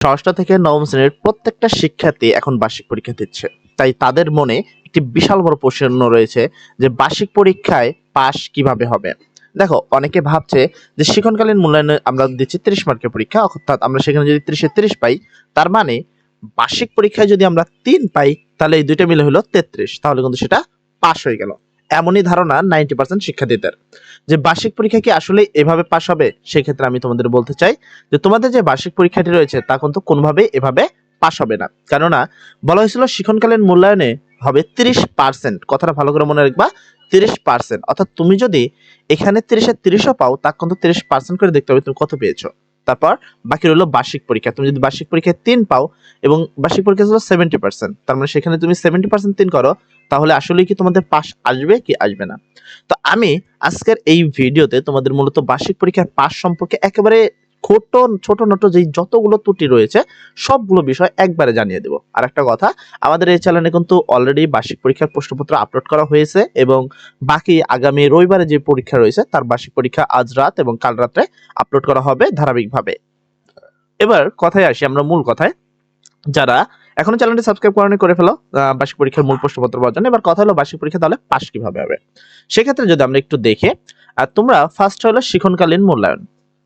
ষষ্ঠ থেকে নবম শ্রেণির প্রত্যেকটা শিক্ষার্থী এখন বার্ষিক পরীক্ষা দিচ্ছে। তাই তাদের মনে একটি বিশাল বড় প্রশ্ন রয়েছে যে বার্ষিক পরীক্ষায় পাশ কীভাবে হবে। দেখো, অনেকে ভাবছে যে শিক্ষণকালীন মূল্যায়নে আমরা দিচ্ছি ত্রিশ মার্কের পরীক্ষা, অর্থাৎ আমরা সেখানে যদি ত্রিশে ত্রিশ পাই, তার মানে বার্ষিক পরীক্ষায় যদি আমরা তিন পাই, তাহলে এই দুইটা মিলে হলো তেত্রিশ। তাহলে কিন্তু সেটা পাশ হয়ে গেল। এমনই ধারণা নাইনটি পার্সেন্ট শিক্ষার্থীদের। যে বার্ষিক পরীক্ষা কি আসলে এভাবে পাশ হবে? সেক্ষেত্রে আমি তোমাদের বলতে চাই যে তোমাদের যে বার্ষিক পরীক্ষাটি রয়েছে তা কিন্তু কোনোভাবেই এভাবে পাশ হবে না। কেননা বলা হয়েছিল শিক্ষণকালীন মূল্যায়নে হবে তিরিশ পার্সেন্ট। কথাটা ভালো করে মনে রাখবা, তিরিশ পার্সেন্ট। অর্থাৎ তুমি যদি এখানে তিরিশে তিরিশও পাও তা কিন্তু তিরিশ পার্সেন্ট করে দেখতে হবে তুমি কত পেয়েছ। তারপর বাকি রইল বার্ষিক পরীক্ষা। তুমি যদি বার্ষিক পরীক্ষায় তিন পাও এবং বার্ষিক পরীক্ষা ছিল সেভেন্টি পার্সেন্ট, তার মানে সেখানে তুমি সেভেন্টি পার্সেন্ট তিন করো তাহলে আসলে কি তোমাদের পাস আসবে কি আসবে না? তো আমি আজকের এই ভিডিওতে তোমাদের মূলত বার্ষিক পরীক্ষার পাস সম্পর্কে একেবারে ছোট ছোট নোট যেই যতগুলো ত্রুটি রয়েছে, সবগুলো বিষয় একবারে জানিয়ে দেবো। আর একটা কথা, আমাদের এই চ্যানেলে কিন্তু অলরেডি বার্ষিক পরীক্ষার প্রশ্নপত্র আপলোড করা হয়েছে এবং বাকি আগামী রবিবারে যে পরীক্ষা রয়েছে, তার বার্ষিক পরীক্ষা আজ রাত এবং কাল রাত্রে আপলোড করা হবে ধারাবাহিকভাবে। এবার কথায় আসি, আমরা মূল কথায়। যারা এখনও চ্যানেলটি সাবস্ক্রাইব করেনি, করে ফেলো। বার্ষিক পরীক্ষার মূল প্রশ্নপত্র পাওয়ার জন্য। এবার কথা হলো বার্ষিক পরীক্ষা তাহলে পাস কীভাবে হবে? সেক্ষেত্রে যদি আমরা একটু দেখে আর তোমরা ফার্স্ট হলো শিক্ষণকালীন মূল্যায়ন।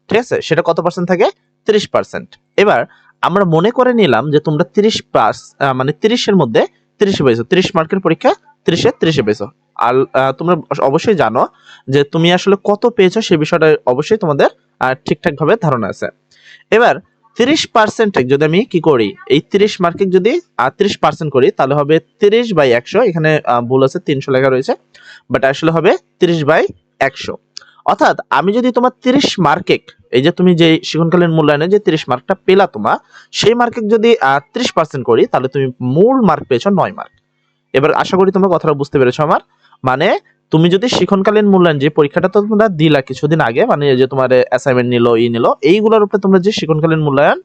ঠিক আছে? সেটা কত পার্সেন্ট থাকে? তিরিশ পার্সেন্ট এবার আমরা মনে করে নিলাম যে তোমরা তিরিশ পাস মানে তিরিশের মধ্যে তিরিশে পেয়েছ তিরিশ মার্কের পরীক্ষা তিরিশে তিরিশে পেয়েছ আর তোমরা অবশ্যই জানো যে তুমি আসলে কত পেয়েছ সেই বিষয়টা অবশ্যই তোমাদের ঠিকঠাক ভাবে ধারণা আছে। এবার তিরিশ পার্সেন্ট যদি আমি কি করি, এই তিরিশ মার্কে যদি তিরিশ পার্সেন্ট করি, তাহলে হবে তিরিশ বাই একশো, এখানে ভুল আছে, তিনশো লেখা রয়েছে বাট আসলে হবে তিরিশ বাই একশো। অর্থাৎ আমি যদি তোমার তিরিশ মার্কে এই যে তুমি যে শিক্ষণকালীন মূল্যায়নে যে তিরিশ মার্কটা পেলা তোমার, সেই মার্কে যদি ত্রিশ পার্সেন্ট করি, তাহলে তুমি মূল মার্ক পেয়েছ নয় মার্ক এবার আশা করি তোমরা কথাটা বুঝতে পেরেছ আমার। মানে তুমি যদি শিক্ষণকালীন মূল্যায়ন যে পরীক্ষাটা তো তোমরা দিলা কিছুদিন আগে মানে যে তোমার অ্যাসাইনমেন্ট নিলো, ই নিলো, এইগুলোর উপরে তোমরা যে শিক্ষণকালীন মূল্যায়ন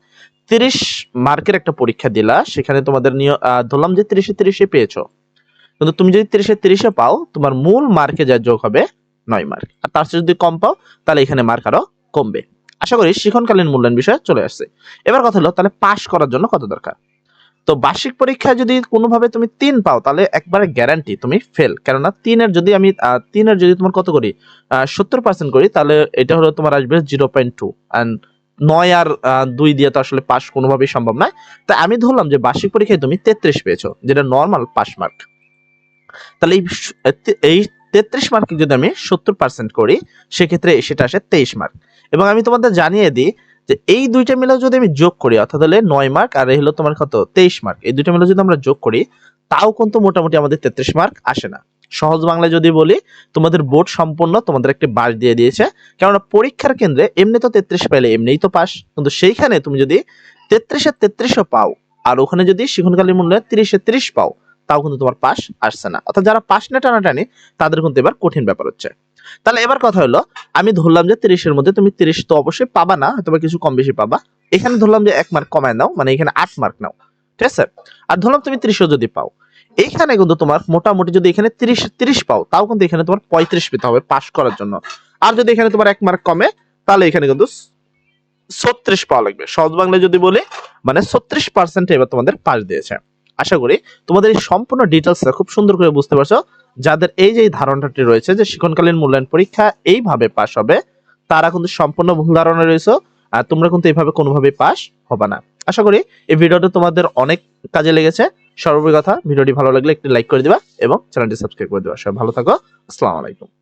তিরিশ মার্কের একটা পরীক্ষা দিলা, সেখানে তোমাদের নিয়ে ধরলাম যে তিরিশে তিরিশে পেয়েছ। কিন্তু তুমি যদি তিরিশে তিরিশে পাও, তোমার মূল মার্কে যা যোগ হবে নয় মার্ক। আর তার চেয়ে যদি কম পাও, তাহলে এখানে মার্ক আরও কমবে। আশা করি শিক্ষণকালীন মূল্যায়ন বিষয়ে চলে আসছে। এবার কথা হলো, তাহলে পাশ করার জন্য কত দরকার? তো বার্ষিক পরীক্ষায় যদি কোনোভাবে তুমি তিন পাও, তাহলে একবারে গ্যারান্টি তুমি ফেল কেননা তিনের যদি আমি তিনের যদি তোমার কত করি? সত্তর পার্সেন্ট করি, তাহলে এটা হলো তোমার আসবে জিরো পয়েন্ট টু নয় আর দুই দিয়ে তো আসলে পাস কোনোভাবেই সম্ভব নয়। তাই আমি ধরলাম যে বার্ষিক পরীক্ষায় তুমি তেত্রিশ পেয়েছ, যেটা নর্মাল পাস মার্ক তাহলে এই এই তেত্রিশ মার্কে যদি আমি সত্তর পার্সেন্ট করি, সেক্ষেত্রে সেটা আসে তেইশ মার্ক এবং আমি তোমাদের জানিয়ে দিই এই দুইটা মিলে যদি আমি যোগ করি, অর্থাৎ হলে নয় মার্ক আর হলো তোমার কত? তেইশ মার্ক এই দুইটা মিলে যদি আমরা যোগ করি, তাও কিন্তু মোটামুটি আমাদের তেত্রিশ মার্ক আসে না। সহজ বাংলায় যদি বলি, তোমাদের বোর্ড সম্পূর্ণ তোমাদের একটি বাস দিয়ে দিয়েছে। কেননা পরীক্ষার কেন্দ্রে এমনি তো তেত্রিশ পাইলে এমনিই তো পাস। কিন্তু সেইখানে তুমি যদি তেত্রিশে তেত্রিশও পাও, আর ওখানে যদি শিক্ষণকালীন মূল্যে তিরিশে তিরিশ পাও, তাও কিন্তু তোমার পাস আসছে না। অর্থাৎ যারা পাস না টানাটানি, তাদের কিন্তু এবার কঠিন ব্যাপার হচ্ছে। তাহলে এবার কথা হলো, আমি ধরলাম যে তিরিশের মধ্যে তুমি তিরিশ তো অবশ্যই পাবা না হয়তো কিছু কম বেশি পাবা। এখানে ধরলাম যে এক মার্ক কমায় নাও মানে এখানে আট মার্ক নাও, ঠিক আছে? আর ধরলাম তুমি তিরিশও যদি পাও এইখানে কিন্তু তোমার মোটামুটি যদি এখানে তিরিশ তিরিশ পাও, তাও কিন্তু এখানে তোমার পঁয়ত্রিশ পেতে হবে পাস করার জন্য। আর যদি এখানে তোমার এক মার্ক কমে, তাহলে এখানে কিন্তু ছত্রিশ পাওয়া লাগবে। সহজ বাংলায় যদি বলি মানে ছত্রিশ পার্সেন্ট এবার তোমাদের পাস দিয়েছে। আশা করি তোমাদের এই সম্পূর্ণ ডিটেলসটা খুব সুন্দর করে বুঝতে পারছ। যাদের এই যে ধারণাটি রয়েছে যে শিক্ষণকালীন মূল্যায়ন পরীক্ষা এইভাবে পাশ হবে, তারা কিন্তু সম্পূর্ণ ভুল ধারণা রয়েছে, আর তোমরা কিন্তু এইভাবে কোনোভাবেই পাশ হবে না। আশা করি এই ভিডিওটা তোমাদের অনেক কাজে লেগেছে। সর্বোপরি কথা, ভিডিওটি ভালো লাগলে একটি লাইক করে দিবা এবং চ্যানেলটি সাবস্ক্রাইব করে দিবা। সবাই ভালো থাকো। আসসালামু আলাইকুম।